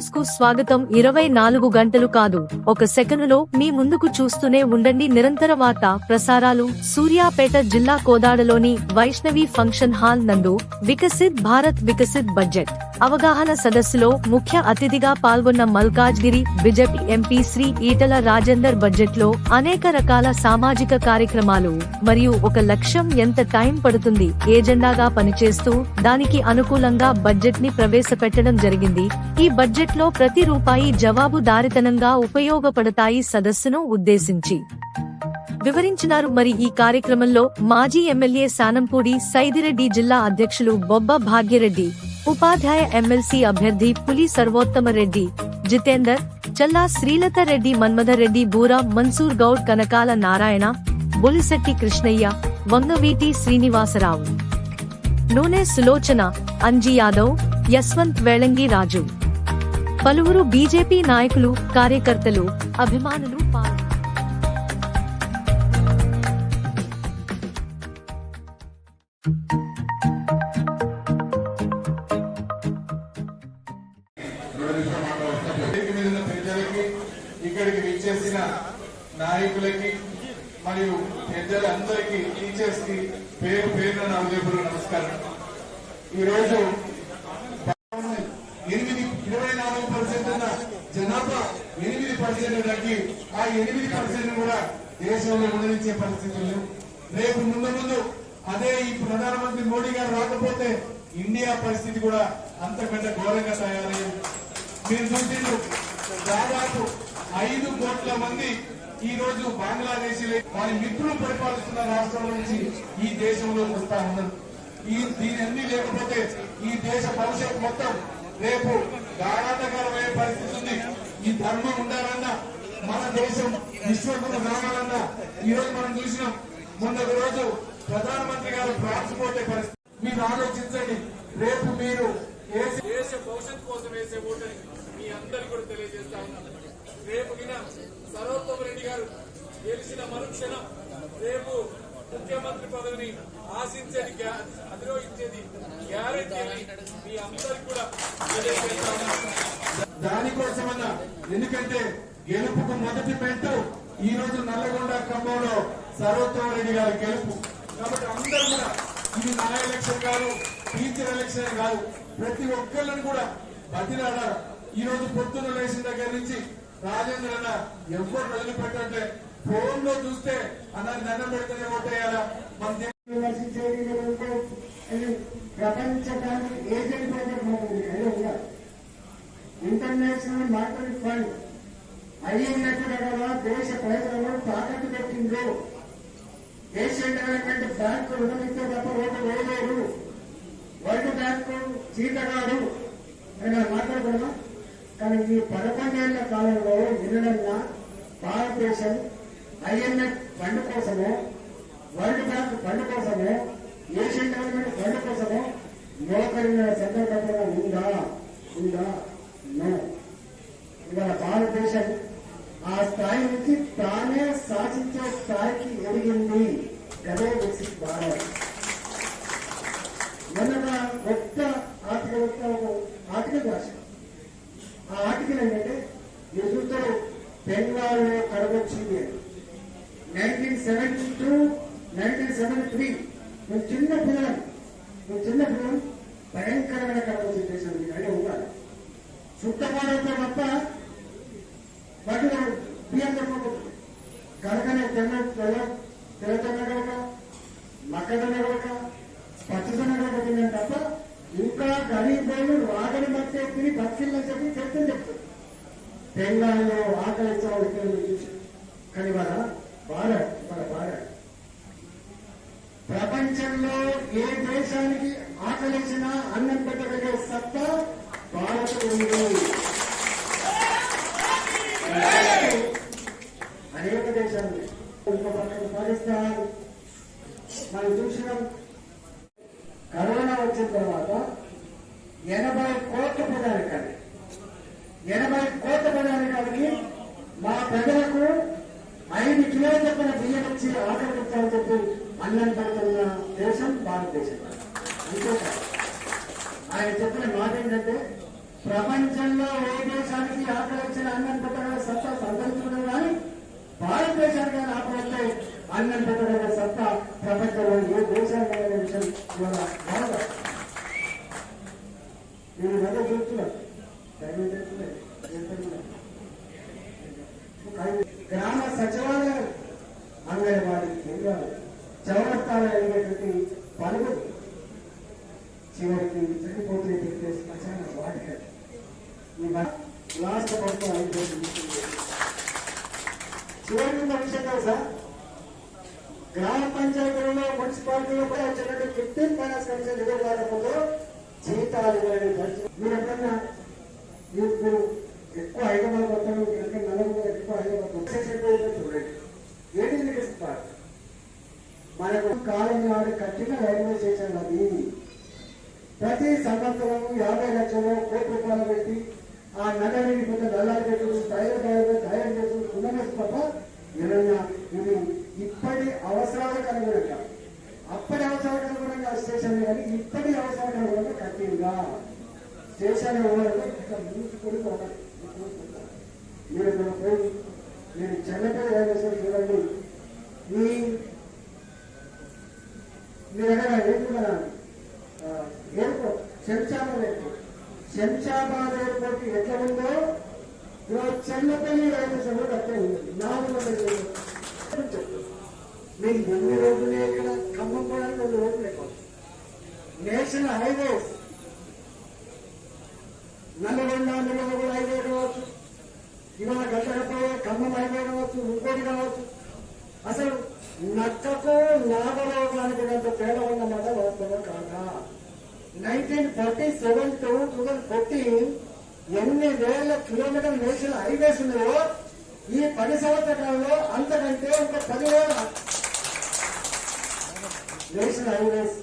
న్యూస్కు స్వాగతం. ఇరవై నాలుగు గంటలు కాదు. ఒక సెకనులో మీ ముందుకు చూస్తూనే ఉండండి. నిరంతర వార్త ప్రసారాలు. సూర్యాపేట జిల్లా కోదాడలోని వైష్ణవి ఫంక్షన్ హాల్ నందు వికసిత్ భారత్ వికసిత్ బడ్జెట్. అవగాహన సదస్సులో ముఖ్య అతిథిగా పాల్గొన్న మల్కాజ్గిరి బిజెపి ఎంపీ శ్రీ ఈటల రాజేందర్ బడ్జెట్లో అనేక రకాల సామాజిక కార్యక్రమాలు మరియు ఒక లక్ష్యం ఎంత టైం పడుతుంది ఏజెండాగా పనిచేస్తూ దానికి అనుకూలంగా బడ్జెట్ని ప్రవేశపెట్టడం జరిగింది. ఈ బడ్జెట్ లో ప్రతి రూపాయి జవాబుదారితనంగా ఉపయోగపడతాయి సదస్సును ఉద్దేశించి. వివరించినారు మరి ఈ కార్యక్రమంలో మాజీ ఎమ్మెల్యే సానంపూడి సైదిరెడ్డి జిల్లా అధ్యక్షులు బొబ్బ భాగ్యరెడ్డి ఉపాధ్యాయ ఎమ్మెల్సీ అభ్యర్థి పులి సర్వోత్తమ రెడ్డి జితేందర్ చల్లా శ్రీలత రెడ్డి మన్మథర్ రెడ్డి బూరా మన్సూర్ గౌడ్ కనకాల నారాయణ బొలిశెట్టి కృష్ణయ్య వంగవీటి శ్రీనివాసరావు. నూనె సులోచన అంజీ యాదవ్ యశ్వంత్ వేళంగి రాజు. పలువురు బీజేపీ నాయకులు కార్యకర్తలు అభిమానులు పాల్గొన్నారు ఇక్కడికి విచ్చేసిన నాయకులకి మరియు పెద్దలందరికీ టీచర్స్కి పేరు పేరున నా ఉదయపూర్వక నమస్కారం. ఈరోజు రోజు ఎనిమిది ఇరవై నాలుగు పర్సెంట్ ఉన్న జనాభా ఎనిమిది పర్సెంట్ తగ్గి ఆ ఎనిమిది పర్సెంట్ కూడా దేశంలో ఉండనిచ్చే పరిస్థితులు రేపు ముందు ముందు అదే ఈ ప్రధానమంత్రి మోడీ గారు రాకపోతే ఇండియా పరిస్థితి కూడా అంతకంటే ఘోరంగా తయారయ్యింది. మీరు చూసిండ్రు. దాదాపు ఐదు కోట్ల మంది ఈ రోజు బంగ్లాదేశ్ వారి మిత్రులు పరిపాలిస్తున్న రాష్ట్రం నుంచి ఈ దేశంలో వస్తా ఉన్నారు. ఈ దీని లేకపోతే ఈ దేశ భవిష్యత్ మొత్తం రేపు గాఢాంతకరమైన పరిస్థితి ఉంది. ఈ ధర్మం ఉండాలన్నా మన దేశం విశ్వగురు రావాలన్నా ఈరోజు మనం చూసినాం. మొన్న రోజు ప్రధానమంత్రి గారు ప్రార్థపోతే పరిస్థితి. మీరు ఆలోచించండి. రేపు మీరు దేశ భవిష్యత్ కోసం వేసే ఓటని మీ అందరికి కూడా తెలియజేస్తా ఉన్నాను. రేపు గిన సర్వోత్తమ రెడ్డి గారు గెలిచిన మరుక్షణం రేపు ముఖ్యమంత్రి పదవిని ఆశించేది అధిరోహించేది గ్యారెంటీ అని మీ అందరికి కూడా తెలియజేస్తా ఉన్నాను. దానికోసమన్నా. ఎందుకంటే గెలుపుకు మొదటి పెట్టు ఈ రోజు నల్లగొండ ఖమ్మంలో సర్వోత్తమ రెడ్డి గారి గెలుపు. కాబట్టి అందరూ కూడా ఇది నా ఎలక్షన్ కాదు టీచర్ ఎలక్షన్ కాదు. ప్రతి ఒక్కళ్ళని కూడా బతిలాడారు ఈ రోజు పొద్దున్న లేచిన దగ్గర నుంచి రాజేంద్ర అన్న ఎవరు వదిలిపెట్టంటే ఫోన్లో చూస్తే అన్న దండం పెడితేనే ఓటేయాలా? మన దేశం ప్రపంచ ఏజెంట్ ప్రాజెక్ట్ మనకి అది ఉండాలి ఇంటర్నేషనల్ మానిటరీ ఫండ్ ఐఎంఎఫ్ దగ్గర దేశ ప్రజలను తాకట్టు పెట్టిందో ఏషియన్ డెవలప్మెంట్ బ్యాంక్ రుణమిస్తే తప్ప ఓటు వేయలేరు వరల్డ్ బ్యాంక్ చీటగాడు అని మనం కానీ ఈ పదకొండేళ్ళ కాలంలో వినడంగా భారతదేశం ఐఎంఎఫ్ ఫండ్ కోసము వరల్డ్ బ్యాంక్ ఫండ్ కోసము ఏషియన్ డెవలప్మెంట్ ఫండ్ కోసము మోకరిన సందర్భంగా ఉందా? ఉందా? ఇవాళ భారతదేశం ఆ స్థాయి నుంచి తానే సాధించే స్థాయికి ఎదిగింది గదే వికసిత్ భారత్. మొన్న ఒక్క ఆర్టికల్ ఒక్క ఒక ఆర్టికల్ రాశారు. ఆ ఆర్టికల్ ఏంటంటే మీరు చూస్తారు బెంగాల్లో కడగొచ్చింది nineteen seventy two nineteen seventy three మేము చిన్న పిల్లలు మేము చిన్న పిల్లలు భయంకరమైన కడగొచ్చింది దేశం అంటే ఉండాలి తప్ప వాటిలో బియ్యం దొరకకూడదు కనుకనే తెల్ల తెల్ల తెల్లతెన్న కనుక మక్కదన్న కనుక పచ్చదన్న కనుక తిన్నాను తప్ప ఇంకా గరీబోళ్ళు ఆకలి మధ్య తిని బతికిల్లని చెప్పి చెప్తే చెప్తారు తెలంగాణలో ఆకలి ఇచ్చే కానీ వాళ్ళ బాధ వాళ్ళ బాధ ప్రపంచంలో ఏ దేశానికి ఆకలిసినా అన్నం పెట్టగలిగే సత్తా భారత్ అనేక దేశాలు పాకిస్తాన్ మనం చూసినాం కరోనా వచ్చిన తర్వాత ఎనభై కోట్ల ప్రజానికాన్ని ఎనభై కోట్ల ప్రజానికానికి మా ప్రజలకు ఐదు కిలోల చెప్పిన బియ్యం ఇచ్చి ఆకలించాలని చెప్పి అన్నం పెడుతున్న దేశం భారతదేశం అంతేకాదు ఆయన చెప్పిన మాట ఏంటంటే ప్రపంచంలో ఏ దేశానికి ఆకలించిన అన్నం పెట్టగల సత్తా సంతరించుకున్నాం కానీ భారతదేశానికి ఆకలిస్తే అన్నం పెట్టగల సత్తా ప్రపంచంలో ఏ దేశానికి అనే విషయం ఇవాళ బాగా నేను ఇవన్నీ చూస్తున్నారు టైం ఏంటంటే గ్రామ సచివాలయం అంగన్వాడీ కేంద్రాలు చౌరస్తాలు అడిగేటువంటి పలువురు చివరికి చనిపోతే పెట్టే శ్మశాన వాటిక ఈ లాస్ట్ ప్రభుత్వం అయిపోతుంది చివరికి ఉన్న విషయం తెలుసా గ్రామ పంచాయతీలలో మున్సిపాలిటీలో కూడా వచ్చినట్టు ఫిఫ్టీన్ ఫైనాన్స్ కమిషన్ నిధులు కాకపోతే జీతాలు మీరు ఎప్పుడన్నా మీరు ఎక్కువ హైదరాబాద్ వస్తాను ఎక్కడ నలుగురు ఎక్కువ హైదరాబాద్ చూడండి ఏంటి మీకు ఇస్తారు మనకు కాలం నాడు కట్టిన రైల్వే స్టేషన్ అది. ప్రతి సంవత్సరం యాభై లక్షలు మీరు చెన్నపల్లి చూడండి. మీ మీ దగ్గర ఏంటి మన airport Shamshabad airport. Shamshabad airport ఎట్లా ఉందో? ఇప్పుడు చెన్నపల్లి రైల్వే కూడా అట్లే ఉంది. నాలుగు వందల మీకు ఎన్ని రోజులు ఇక్కడ ఖమ్మం కూడా రెండు రోజులు ఎక్కువ నేషనల్ హైవేస్ నల్గొండ నిలవగూడ హైవే కావచ్చు ఇవాళ గంటకపోయే ఖమ్మం హైవే కావచ్చు ఇంకోటి కావచ్చు. అసలు నక్కకు నాగలోకానికి అంత తేడా ఉన్నమాట వాస్తవం కాదా nineteen forty seven to two thousand fourteen ఎన్ని వేల కిలోమీటర్ నేషనల్ హైవేస్ ఉన్నాయో ఈ పది సంవత్సరాల్లో అంతకంటే ఒక పదివేల నేషనల్ హైవేస్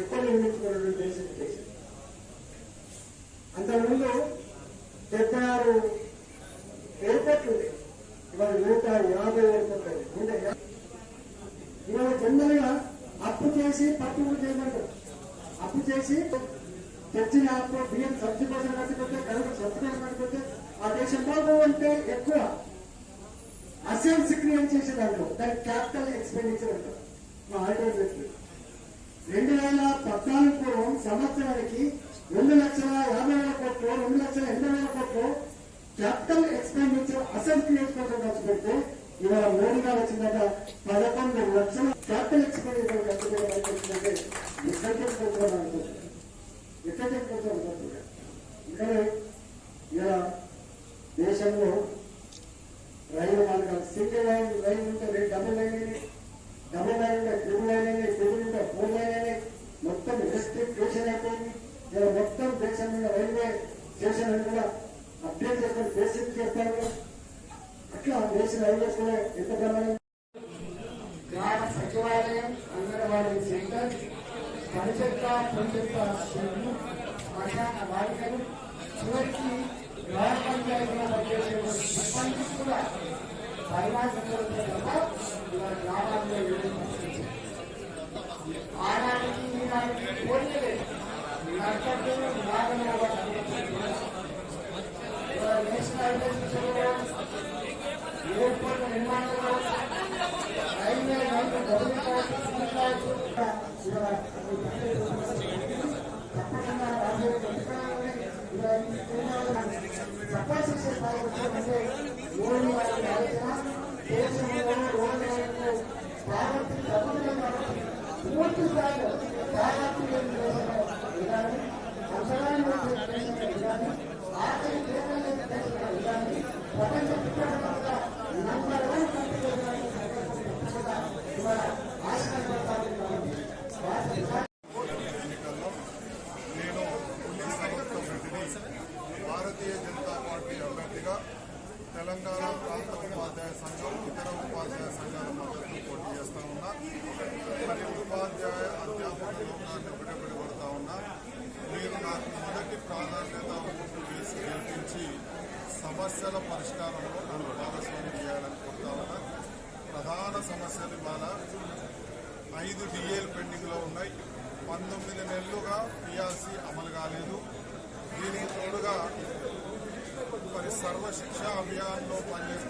ఎక్కువ నిర్మించుకున్నటువంటి దేశం దేశం అంతకుముందు డెబ్బై ఆరు ఎయిర్పోర్ట్లు ఉంది. ఇవాళ నూట యాభై ఎయిర్పోర్ట్లు నూట ఇవాళ జనరల్గా అప్పు చేసి పట్టుబడి చేయమంటారు. అప్పు చేసి తెచ్చిన అప్పు బియ్యం సబ్జీ కోసం కట్టుకుంటే కరెంట్ సబ్జీ కోసం కట్టుకుంటే ఆ దేశం బాబు అంటే ఎక్కువ. అసెట్స్ క్రియేట్ చేసే దాంట్లో దాని క్యాపిటల్ ఎక్స్పెండిచర్ అంటారు. మా ఆర్డర్ రెండు వేల పద్నాలుగు పూర్వం సంవత్సరానికి రెండు లక్షల యాభై వేల కోట్లు రెండు లక్షల ఎనభై వేల కోట్లు క్యాపిటల్ ఎక్స్పెండిచర్ అసెంబ్లీ క్రియేట్ ఖర్చు పెడితే ఇవాళ మోడీ గారు వచ్చిందట పదకొండు లక్షల క్యాపిటల్ ఎక్స్పెండిచర్ ఖర్చు పెట్టడానికి వచ్చిందంటే ఎక్కడ చెప్పుకోవాలి అనుకుంటున్నారు. ఎక్కడ చెప్పుకోవాలి అనుకుంటున్నారు. ఇక్కడ ఇలా దేశంలో రైలు మార్గాలు సింగిల్ లైన్ లైన్ ఉంటే రెండు డబుల్ లైన్ అయినాయి డబుల్ లైన్ ఉంటే ట్రిపుల్ లైన్ అయినాయి ట్రిపుల్ ఉంటే ఫోర్ లైన్ అయినాయి మొత్తం ఎలక్ట్రిఫికేషన్ అయిపోయింది. ఇలా మొత్తం దేశం మీద రైల్వే స్టేషన్ కూడా అప్డేట్ చేసుకొని బేసిక్ చేస్తారు అట్లా దేశ రైల్వేస్ ఎంత ప్రమాణం గ్రామ సచివాలయం అంగన్వాడీ సెంటర్ పరిచత్త పరిచత్త షెడ్లు శ్మశాన చివరికి గ్రామ పంచాయతీలో పనిచేసే కూడా తప్ప ఇలా గ్రామాల్లో ఆనాటికి ఈనాటికి పోలేదు లేదు నాగన నేషనల్ హైవేస్ విషయంలో ఎయిర్పోర్ట్ రైల్వే కావచ్చు కావచ్చు తప్పకుండా రాబోయే మంచి సమస్యల పరిష్కారంలో నన్ను భాగస్వామి చేయాలని కోరుతా ప్రధాన సమస్యలు ఇవాళ ఐదు డిఏలు పెండింగ్లో ఉన్నాయి. పంతొమ్మిది నెలలుగా పిఆర్సీ అమలు కాలేదు. దీనికి తోడుగా మరి సర్వశిక్ష అభియాన్లో పనిచేస్తున్న